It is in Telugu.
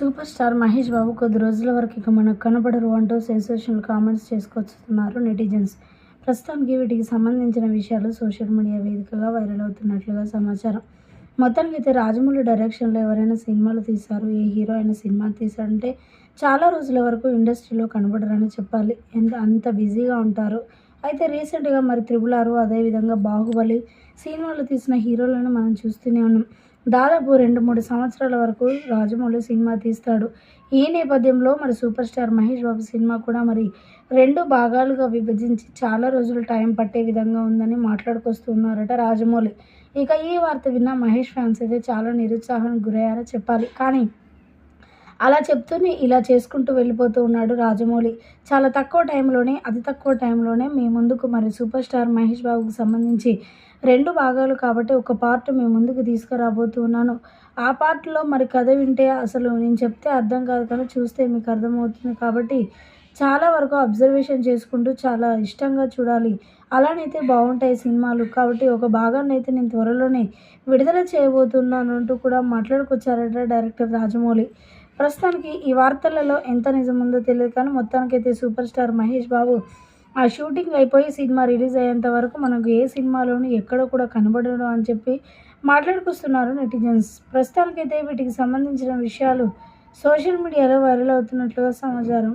సూపర్ స్టార్ మహేష్ బాబు కొద్ది రోజుల వరకు ఇక మనకు కనబడరు అంటూ సెన్సేషనల్ కామెంట్స్ చేసుకొస్తున్నారు నెటిజన్స్. ప్రస్తుతానికి వీటికి సంబంధించిన విషయాలు సోషల్ మీడియా వేదికగా వైరల్ అవుతున్నట్లుగా సమాచారం. మొత్తానికి అయితే రాజమౌళి డైరెక్షన్లో ఎవరైనా సినిమాలు తీశారు ఏ హీరో అయినా సినిమా తీశారంటే చాలా రోజుల వరకు ఇండస్ట్రీలో కనబడరని చెప్పాలి. ఎంత అంత బిజీగా ఉంటారు. అయితే రీసెంట్గా మరి త్రిబుల్ ఆరు అదేవిధంగా బాహుబలి సినిమాలు తీసిన హీరోలను మనం చూస్తూనే ఉన్నాం. దాదాపు రెండు మూడు సంవత్సరాల వరకు రాజమౌళి సినిమా తీస్తాడు. ఈ నేపథ్యంలో మరి super star Mahesh Babu cinema కూడా మరి రెండు భాగాలుగా విభజించి చాలా రోజులు టైం పట్టే విధంగా ఉందని మాట్లాడుకొస్తున్నారట రాజమౌళి. ఇక ఈ వార్త విన్న మహేష్ ఫ్యాన్స్ అయితే చాలా నిరుత్సాహానికి గురయ్యారో చెప్పాలి. కానీ అలా చెప్తూనే ఇలా చేసుకుంటూ వెళ్ళిపోతూ ఉన్నాడు రాజమౌళి. చాలా తక్కువ టైంలోనే అతి తక్కువ టైంలోనే మీ ముందుకు మరి సూపర్ స్టార్ మహేష్ బాబుకు సంబంధించి రెండు భాగాలు కాబట్టి ఒక పార్ట్ మీ ముందుకు తీసుకురాబోతున్నాను ఆ పార్ట్లో మరి కథ వింటే అసలు నేను చెప్తే అర్థం కాదు కానీ చూస్తే మీకు అర్థమవుతుంది కాబట్టి చాలా వరకు అబ్జర్వేషన్ చేసుకుంటూ చాలా ఇష్టంగా చూడాలి. అలానైతే బాగుంటాయి సినిమాలు కాబట్టి ఒక భాగాన్ని అయితే నేను త్వరలోనే విడుదల చేయబోతున్నాను అంటూ కూడా మాట్లాడుకొచ్చారట డైరెక్టర్ రాజమౌళి. ప్రస్తుతానికి ఈ వార్తలలో ఎంత నిజం ఉందో తెలియదు కానీ మొత్తానికైతే సూపర్ స్టార్ మహేష్ బాబు ఆ షూటింగ్ అయిపోయి సినిమా రిలీజ్ అయ్యేంత వరకు మనకు ఏ సినిమాలోనూ ఎక్కడ కూడా కనబడడం అని చెప్పి మాట్లాడుకొస్తున్నారు నెటిజన్స్. ప్రస్తుతానికైతే వీటికి సంబంధించిన విషయాలు సోషల్ మీడియాలో వైరల్ అవుతున్నట్లుగా సమాచారం.